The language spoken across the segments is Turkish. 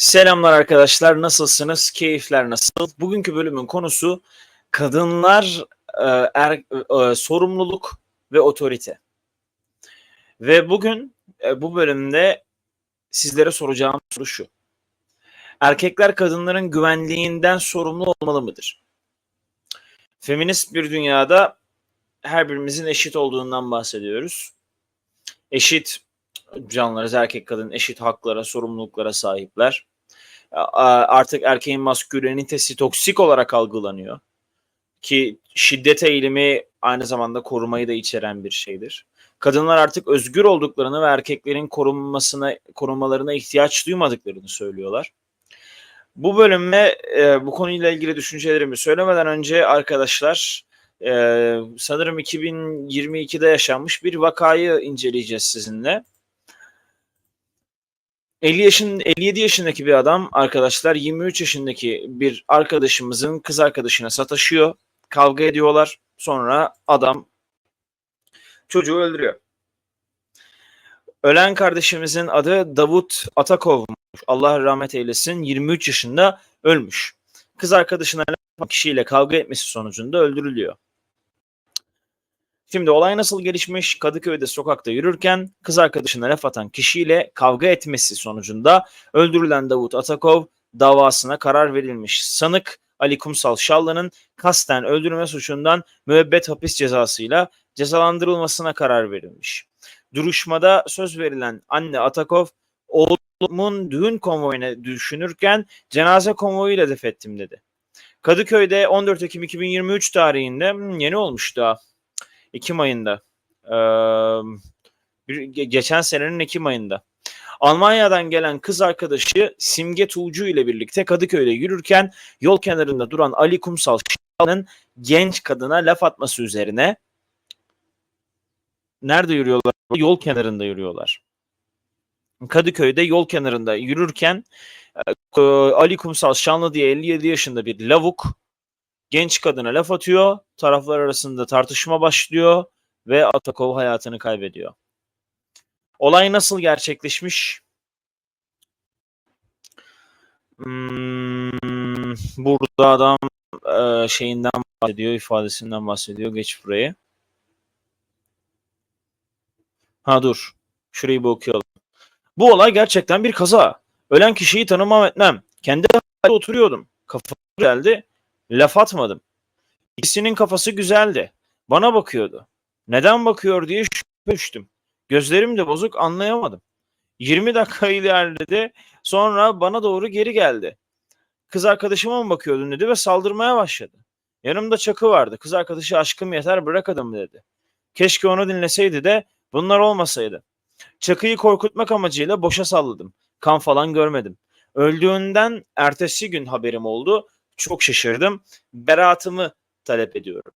Selamlar arkadaşlar. Nasılsınız? Keyifler nasıl? Bugünkü bölümün konusu kadınlar, e, er, e, sorumluluk ve otorite. Ve bugün e, bu bölümde sizlere soracağım soru şu. Erkekler kadınların güvenliğinden sorumlu olmalı mıdır? Feminist bir dünyada her birimizin eşit olduğundan bahsediyoruz. Eşit canlılarız, erkek kadın eşit haklara, sorumluluklara sahipler. Artık erkeğin maskülenitesi toksik olarak algılanıyor. Ki şiddet eğilimi aynı zamanda korumayı da içeren bir şeydir. Kadınlar artık özgür olduklarını ve erkeklerin korunmasına, korunmalarına ihtiyaç duymadıklarını söylüyorlar. Bu bölüme e, bu konuyla ilgili düşüncelerimi söylemeden önce arkadaşlar e, sanırım 2022'de yaşanmış bir vakayı inceleyeceğiz sizinle. 50 yaşın 57 yaşındaki bir adam arkadaşlar 23 yaşındaki bir arkadaşımızın kız arkadaşına sataşıyor. Kavga ediyorlar. Sonra adam çocuğu öldürüyor. Ölen kardeşimizin adı Davut Atakov. Allah rahmet eylesin. 23 yaşında ölmüş. Kız arkadaşına kişiyle kavga etmesi sonucunda öldürülüyor. Şimdi olay nasıl gelişmiş? Kadıköy'de sokakta yürürken kız arkadaşına laf atan kişiyle kavga etmesi sonucunda öldürülen Davut Atakov davasına karar verilmiş. Sanık Ali Kumsal Şallı'nın kasten öldürme suçundan müebbet hapis cezasıyla cezalandırılmasına karar verilmiş. Duruşmada söz verilen anne Atakov oğlumun düğün konvoyuna düşünürken cenaze konvoyuyla def ettim dedi. Kadıköy'de 14 Ekim 2023 tarihinde hmm, yeni olmuş daha Ekim ayında. Ee, geçen senenin Ekim ayında. Almanya'dan gelen kız arkadaşı Simge Tuğcu ile birlikte Kadıköy'de yürürken yol kenarında duran Ali Kumsal Şahin'in genç kadına laf atması üzerine nerede yürüyorlar? Yol kenarında yürüyorlar. Kadıköy'de yol kenarında yürürken e, Ali Kumsal Şanlı diye 57 yaşında bir lavuk genç kadına laf atıyor. Taraflar arasında tartışma başlıyor ve Atakov hayatını kaybediyor. Olay nasıl gerçekleşmiş? Hmm, burada adam e, şeyinden bahsediyor, ifadesinden bahsediyor. Geç burayı. Ha dur. Şurayı bir okuyalım. Bu olay gerçekten bir kaza. Ölen kişiyi tanımam etmem. Kendi halde oturuyordum. Kafam geldi. Laf atmadım. İkisinin kafası güzeldi. Bana bakıyordu. Neden bakıyor diye şüphe. Gözlerim de bozuk anlayamadım. 20 dakika ilerledi. Sonra bana doğru geri geldi. Kız arkadaşıma mı bakıyordun dedi ve saldırmaya başladı. Yanımda çakı vardı. Kız arkadaşı aşkım yeter bırak adamı dedi. Keşke onu dinleseydi de bunlar olmasaydı. Çakıyı korkutmak amacıyla boşa salladım. Kan falan görmedim. Öldüğünden ertesi gün haberim oldu. Çok şaşırdım. Beraatımı talep ediyorum.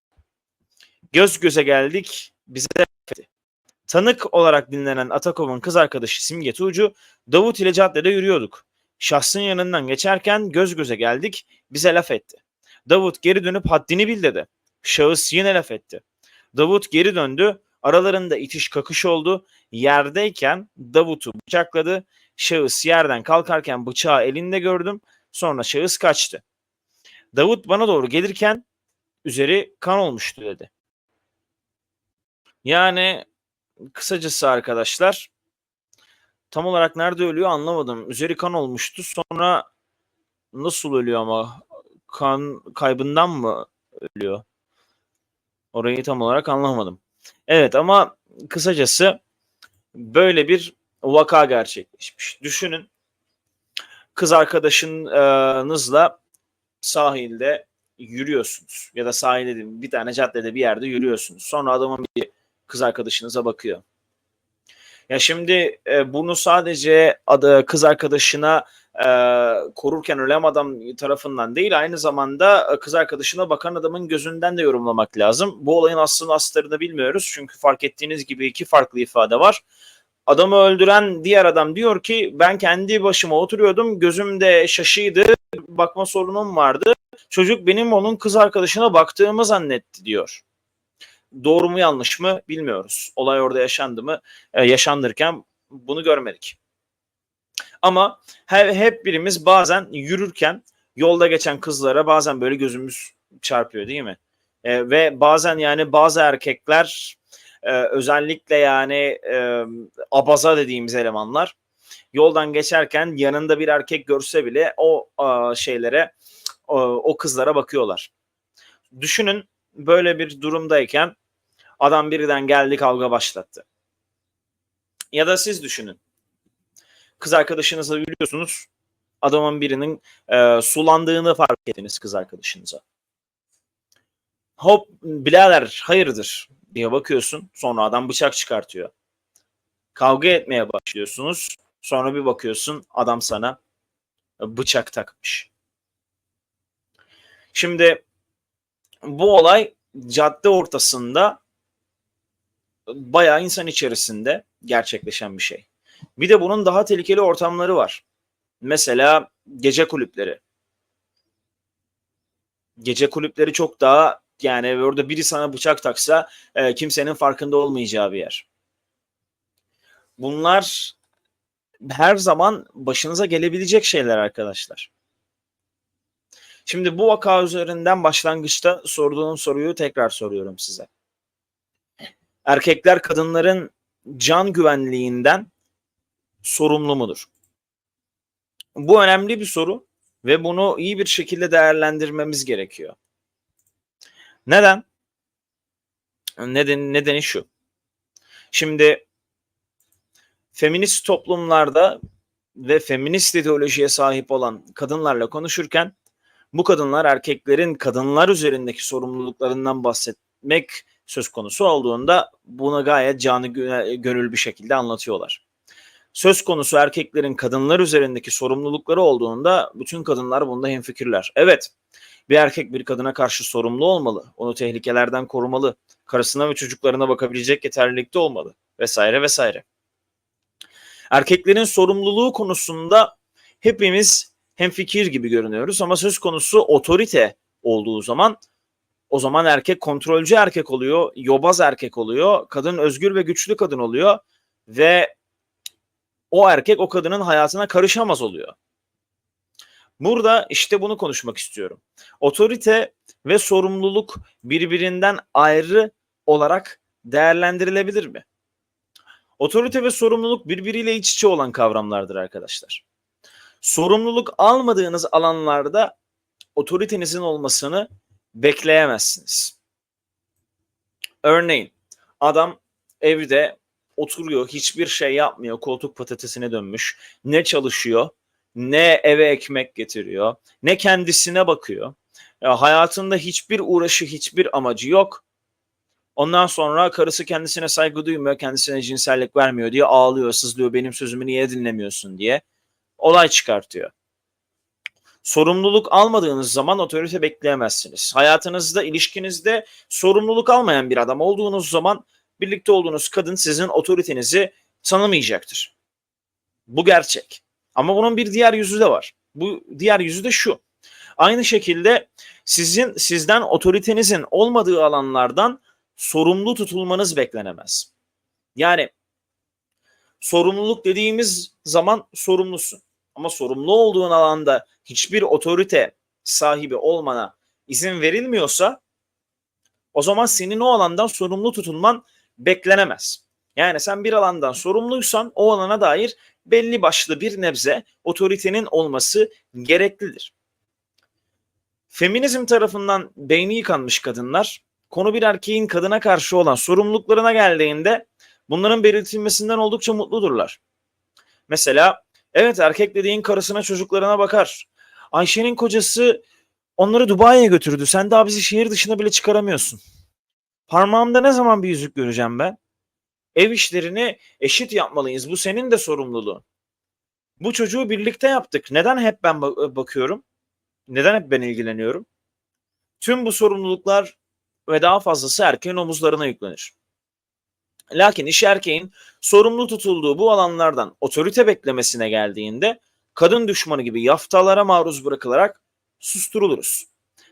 Göz göze geldik. Bize de. Tanık olarak dinlenen Atakov'un kız arkadaşı Simge Tuğcu, Davut ile caddede yürüyorduk. Şahsın yanından geçerken göz göze geldik. Bize laf etti. Davut geri dönüp haddini bil dedi. Şahıs yine laf etti. Davut geri döndü. Aralarında itiş kakış oldu. Yerdeyken Davut'u bıçakladı. Şahıs yerden kalkarken bıçağı elinde gördüm. Sonra şahıs kaçtı. Davut bana doğru gelirken üzeri kan olmuştu dedi. Yani kısacası arkadaşlar tam olarak nerede ölüyor anlamadım. Üzeri kan olmuştu. Sonra nasıl ölüyor ama kan kaybından mı ölüyor? Orayı tam olarak anlamadım. Evet ama kısacası böyle bir vaka gerçekleşmiş. Düşünün kız arkadaşınızla sahilde yürüyorsunuz ya da sahilde değil, bir tane caddede bir yerde yürüyorsunuz. Sonra adamın bir kız arkadaşınıza bakıyor. Ya şimdi e, bunu sadece adı kız arkadaşına e, korurken ölen adam tarafından değil aynı zamanda kız arkadaşına bakan adamın gözünden de yorumlamak lazım. Bu olayın aslında astarını bilmiyoruz çünkü fark ettiğiniz gibi iki farklı ifade var. Adamı öldüren diğer adam diyor ki ben kendi başıma oturuyordum gözümde şaşıydı bakma sorunum vardı. Çocuk benim onun kız arkadaşına baktığımı zannetti diyor. Doğru mu yanlış mı bilmiyoruz. Olay orada yaşandı mı? Ee, yaşandırken bunu görmedik. Ama he- hep birimiz bazen yürürken yolda geçen kızlara bazen böyle gözümüz çarpıyor değil mi? E, ve bazen yani bazı erkekler e, özellikle yani e, abaza dediğimiz elemanlar yoldan geçerken yanında bir erkek görse bile o e, şeylere o, o kızlara bakıyorlar. Düşünün böyle bir durumdayken adam birden geldi kavga başlattı. Ya da siz düşünün. Kız arkadaşınızla yürüyorsunuz. Adamın birinin e, sulandığını fark ettiniz kız arkadaşınıza. Hop birader hayırdır diye bakıyorsun. Sonra adam bıçak çıkartıyor. Kavga etmeye başlıyorsunuz. Sonra bir bakıyorsun adam sana bıçak takmış. Şimdi bu olay cadde ortasında bayağı insan içerisinde gerçekleşen bir şey. Bir de bunun daha tehlikeli ortamları var. Mesela gece kulüpleri. Gece kulüpleri çok daha yani orada biri sana bıçak taksa e, kimsenin farkında olmayacağı bir yer. Bunlar her zaman başınıza gelebilecek şeyler arkadaşlar. Şimdi bu vaka üzerinden başlangıçta sorduğum soruyu tekrar soruyorum size. Erkekler kadınların can güvenliğinden sorumlu mudur? Bu önemli bir soru ve bunu iyi bir şekilde değerlendirmemiz gerekiyor. Neden? Neden nedeni şu. Şimdi feminist toplumlarda ve feminist ideolojiye sahip olan kadınlarla konuşurken bu kadınlar erkeklerin kadınlar üzerindeki sorumluluklarından bahsetmek söz konusu olduğunda buna gayet canı gönül bir şekilde anlatıyorlar. Söz konusu erkeklerin kadınlar üzerindeki sorumlulukları olduğunda bütün kadınlar bunda hemfikirler. Evet, bir erkek bir kadına karşı sorumlu olmalı, onu tehlikelerden korumalı, karısına ve çocuklarına bakabilecek yeterlilikte olmalı vesaire vesaire. Erkeklerin sorumluluğu konusunda hepimiz hemfikir gibi görünüyoruz ama söz konusu otorite olduğu zaman o zaman erkek kontrolcü erkek oluyor, yobaz erkek oluyor, kadın özgür ve güçlü kadın oluyor ve o erkek o kadının hayatına karışamaz oluyor. Burada işte bunu konuşmak istiyorum. Otorite ve sorumluluk birbirinden ayrı olarak değerlendirilebilir mi? Otorite ve sorumluluk birbiriyle iç içe olan kavramlardır arkadaşlar. Sorumluluk almadığınız alanlarda otoritenizin olmasını bekleyemezsiniz. Örneğin adam evde oturuyor, hiçbir şey yapmıyor, koltuk patatesine dönmüş, ne çalışıyor, ne eve ekmek getiriyor, ne kendisine bakıyor. Ya hayatında hiçbir uğraşı, hiçbir amacı yok. Ondan sonra karısı kendisine saygı duymuyor, kendisine cinsellik vermiyor diye ağlıyor, sızlıyor, benim sözümü niye dinlemiyorsun diye olay çıkartıyor. Sorumluluk almadığınız zaman otorite bekleyemezsiniz. Hayatınızda, ilişkinizde sorumluluk almayan bir adam olduğunuz zaman birlikte olduğunuz kadın sizin otoritenizi tanımayacaktır. Bu gerçek. Ama bunun bir diğer yüzü de var. Bu diğer yüzü de şu. Aynı şekilde sizin sizden otoritenizin olmadığı alanlardan sorumlu tutulmanız beklenemez. Yani sorumluluk dediğimiz zaman sorumlusun. Ama sorumlu olduğun alanda hiçbir otorite sahibi olmana izin verilmiyorsa o zaman senin o alandan sorumlu tutulman beklenemez. Yani sen bir alandan sorumluysan o alana dair belli başlı bir nebze otoritenin olması gereklidir. Feminizm tarafından beyni yıkanmış kadınlar konu bir erkeğin kadına karşı olan sorumluluklarına geldiğinde bunların belirtilmesinden oldukça mutludurlar. Mesela evet erkek dediğin karısına çocuklarına bakar. Ayşe'nin kocası onları Dubai'ye götürdü. Sen daha bizi şehir dışına bile çıkaramıyorsun. Parmağımda ne zaman bir yüzük göreceğim ben? Ev işlerini eşit yapmalıyız. Bu senin de sorumluluğun. Bu çocuğu birlikte yaptık. Neden hep ben bakıyorum? Neden hep ben ilgileniyorum? Tüm bu sorumluluklar ve daha fazlası erkeğin omuzlarına yüklenir. Lakin iş erkeğin sorumlu tutulduğu bu alanlardan otorite beklemesine geldiğinde kadın düşmanı gibi yaftalara maruz bırakılarak susturuluruz.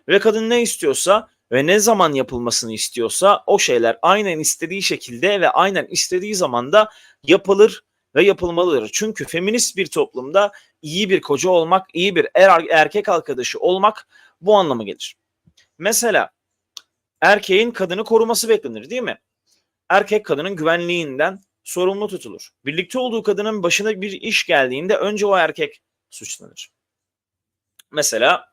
Ve kadın ne istiyorsa ve ne zaman yapılmasını istiyorsa o şeyler aynen istediği şekilde ve aynen istediği zamanda yapılır ve yapılmalıdır. Çünkü feminist bir toplumda iyi bir koca olmak, iyi bir er, erkek arkadaşı olmak bu anlama gelir. Mesela erkeğin kadını koruması beklenir değil mi? Erkek kadının güvenliğinden sorumlu tutulur. Birlikte olduğu kadının başına bir iş geldiğinde önce o erkek suçlanır. Mesela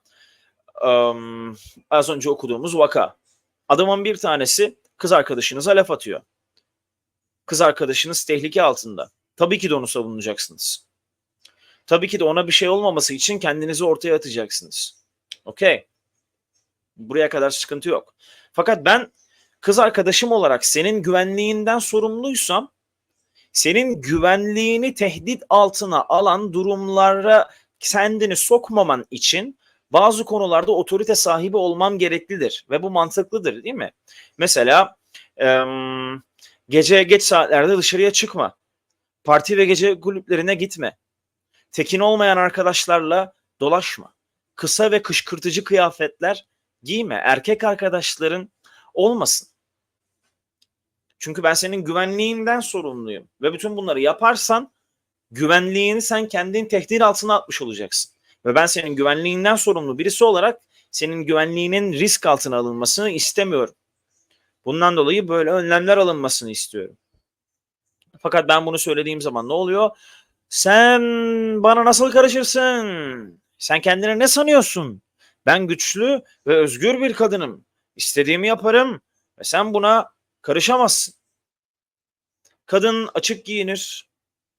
um, az önce okuduğumuz vaka. Adamın bir tanesi kız arkadaşınıza laf atıyor. Kız arkadaşınız tehlike altında. Tabii ki de onu savunacaksınız. Tabii ki de ona bir şey olmaması için kendinizi ortaya atacaksınız. Okey. Buraya kadar sıkıntı yok. Fakat ben kız arkadaşım olarak senin güvenliğinden sorumluysam senin güvenliğini tehdit altına alan durumlara kendini sokmaman için bazı konularda otorite sahibi olmam gereklidir ve bu mantıklıdır değil mi? Mesela e, gece geç saatlerde dışarıya çıkma. Parti ve gece kulüplerine gitme. Tekin olmayan arkadaşlarla dolaşma. Kısa ve kışkırtıcı kıyafetler giyme. Erkek arkadaşların olmasın. Çünkü ben senin güvenliğinden sorumluyum. Ve bütün bunları yaparsan güvenliğini sen kendin tehdit altına atmış olacaksın. Ve ben senin güvenliğinden sorumlu birisi olarak senin güvenliğinin risk altına alınmasını istemiyorum. Bundan dolayı böyle önlemler alınmasını istiyorum. Fakat ben bunu söylediğim zaman ne oluyor? Sen bana nasıl karışırsın? Sen kendine ne sanıyorsun? Ben güçlü ve özgür bir kadınım. İstediğimi yaparım ve sen buna karışamazsın. Kadın açık giyinir.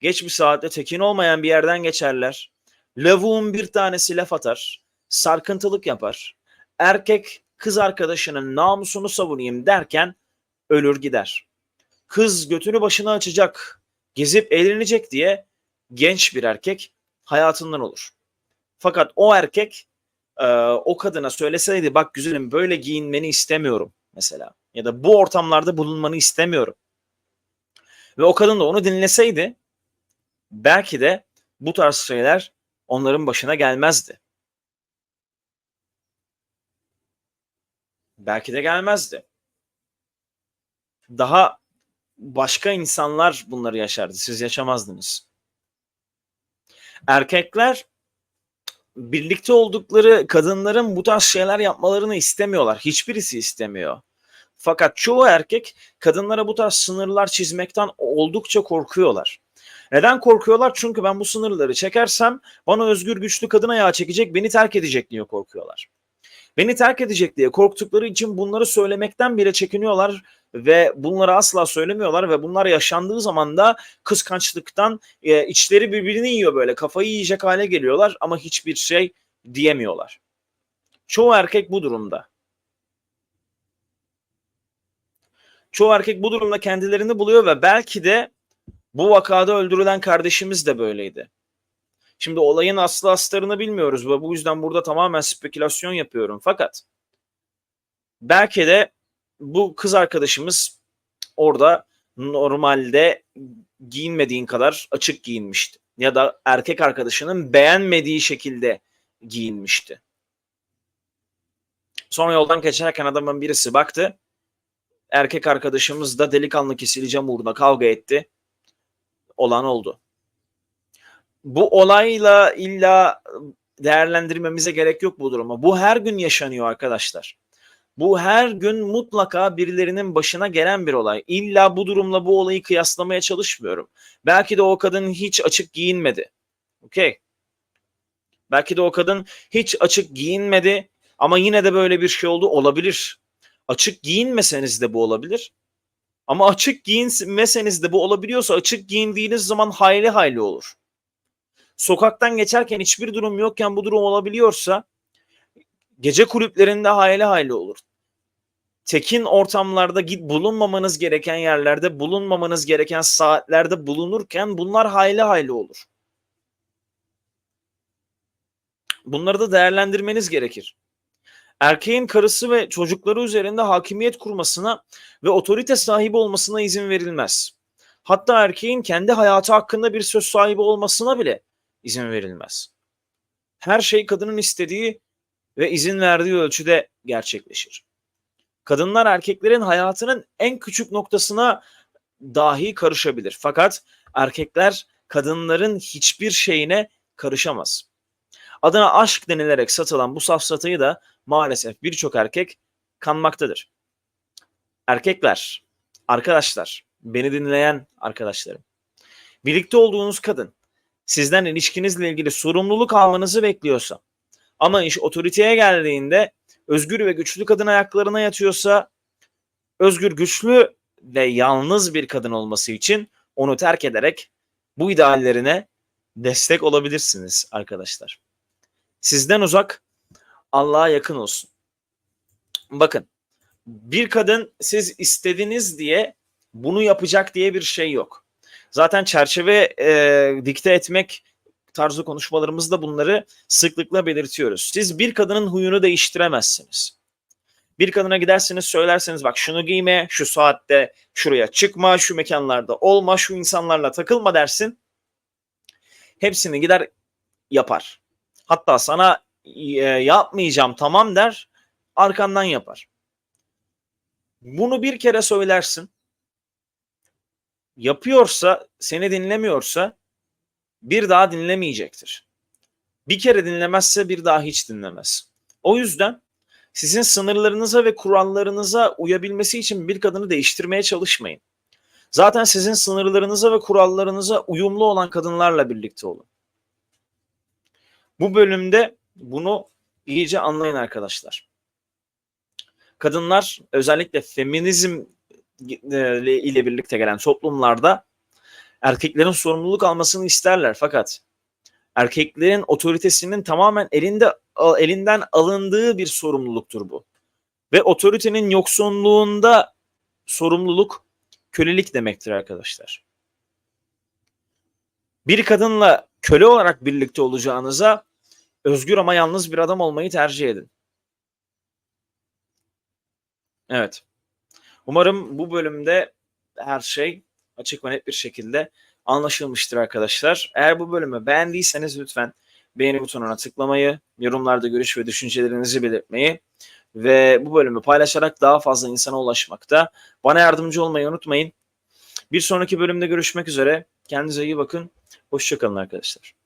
Geç bir saatte tekin olmayan bir yerden geçerler. Lavuğun bir tanesi laf atar. Sarkıntılık yapar. Erkek kız arkadaşının namusunu savunayım derken ölür gider. Kız götünü başına açacak, gezip eğlenecek diye genç bir erkek hayatından olur. Fakat o erkek e, o kadına söyleseydi bak güzelim böyle giyinmeni istemiyorum mesela ya da bu ortamlarda bulunmanı istemiyorum. Ve o kadın da onu dinleseydi belki de bu tarz şeyler onların başına gelmezdi. Belki de gelmezdi. Daha başka insanlar bunları yaşardı. Siz yaşamazdınız. Erkekler birlikte oldukları kadınların bu tarz şeyler yapmalarını istemiyorlar. Hiçbirisi istemiyor. Fakat çoğu erkek kadınlara bu tarz sınırlar çizmekten oldukça korkuyorlar. Neden korkuyorlar? Çünkü ben bu sınırları çekersem bana özgür güçlü kadın ayağı çekecek, beni terk edecek diye korkuyorlar. Beni terk edecek diye korktukları için bunları söylemekten bile çekiniyorlar ve bunları asla söylemiyorlar ve bunlar yaşandığı zaman da kıskançlıktan e, içleri birbirini yiyor böyle kafayı yiyecek hale geliyorlar ama hiçbir şey diyemiyorlar. Çoğu erkek bu durumda. Çoğu erkek bu durumda kendilerini buluyor ve belki de bu vakada öldürülen kardeşimiz de böyleydi. Şimdi olayın aslı astarını bilmiyoruz ve bu yüzden burada tamamen spekülasyon yapıyorum. Fakat belki de bu kız arkadaşımız orada normalde giyinmediğin kadar açık giyinmişti. Ya da erkek arkadaşının beğenmediği şekilde giyinmişti. Sonra yoldan geçerken adamın birisi baktı. Erkek arkadaşımız da delikanlı kesileceğim uğruna kavga etti. Olan oldu bu olayla illa değerlendirmemize gerek yok bu durumu. Bu her gün yaşanıyor arkadaşlar. Bu her gün mutlaka birilerinin başına gelen bir olay. İlla bu durumla bu olayı kıyaslamaya çalışmıyorum. Belki de o kadın hiç açık giyinmedi. Okey. Belki de o kadın hiç açık giyinmedi ama yine de böyle bir şey oldu olabilir. Açık giyinmeseniz de bu olabilir. Ama açık giyinmeseniz de bu olabiliyorsa açık giyindiğiniz zaman hayli hayli olur sokaktan geçerken hiçbir durum yokken bu durum olabiliyorsa gece kulüplerinde hayli hayli olur. Tekin ortamlarda git bulunmamanız gereken yerlerde, bulunmamanız gereken saatlerde bulunurken bunlar hayli hayli olur. Bunları da değerlendirmeniz gerekir. Erkeğin karısı ve çocukları üzerinde hakimiyet kurmasına ve otorite sahibi olmasına izin verilmez. Hatta erkeğin kendi hayatı hakkında bir söz sahibi olmasına bile izin verilmez. Her şey kadının istediği ve izin verdiği ölçüde gerçekleşir. Kadınlar erkeklerin hayatının en küçük noktasına dahi karışabilir. Fakat erkekler kadınların hiçbir şeyine karışamaz. Adına aşk denilerek satılan bu safsatayı da maalesef birçok erkek kanmaktadır. Erkekler, arkadaşlar, beni dinleyen arkadaşlarım. Birlikte olduğunuz kadın sizden ilişkinizle ilgili sorumluluk almanızı bekliyorsa ama iş otoriteye geldiğinde özgür ve güçlü kadın ayaklarına yatıyorsa özgür, güçlü ve yalnız bir kadın olması için onu terk ederek bu ideallerine destek olabilirsiniz arkadaşlar. Sizden uzak, Allah'a yakın olsun. Bakın, bir kadın siz istediniz diye bunu yapacak diye bir şey yok. Zaten çerçeve e, dikte etmek tarzı konuşmalarımızda bunları sıklıkla belirtiyoruz. Siz bir kadının huyunu değiştiremezsiniz. Bir kadına gidersiniz söylerseniz bak şunu giyme, şu saatte şuraya çıkma, şu mekanlarda olma, şu insanlarla takılma dersin. Hepsini gider yapar. Hatta sana e, yapmayacağım tamam der, arkandan yapar. Bunu bir kere söylersin. Yapıyorsa, seni dinlemiyorsa bir daha dinlemeyecektir. Bir kere dinlemezse bir daha hiç dinlemez. O yüzden sizin sınırlarınıza ve kurallarınıza uyabilmesi için bir kadını değiştirmeye çalışmayın. Zaten sizin sınırlarınıza ve kurallarınıza uyumlu olan kadınlarla birlikte olun. Bu bölümde bunu iyice anlayın arkadaşlar. Kadınlar özellikle feminizm ile birlikte gelen toplumlarda erkeklerin sorumluluk almasını isterler fakat erkeklerin otoritesinin tamamen elinde elinden alındığı bir sorumluluktur bu. Ve otoritenin yoksunluğunda sorumluluk kölelik demektir arkadaşlar. Bir kadınla köle olarak birlikte olacağınıza özgür ama yalnız bir adam olmayı tercih edin. Evet. Umarım bu bölümde her şey açık ve net bir şekilde anlaşılmıştır arkadaşlar. Eğer bu bölümü beğendiyseniz lütfen beğeni butonuna tıklamayı, yorumlarda görüş ve düşüncelerinizi belirtmeyi ve bu bölümü paylaşarak daha fazla insana ulaşmakta bana yardımcı olmayı unutmayın. Bir sonraki bölümde görüşmek üzere. Kendinize iyi bakın. Hoşçakalın arkadaşlar.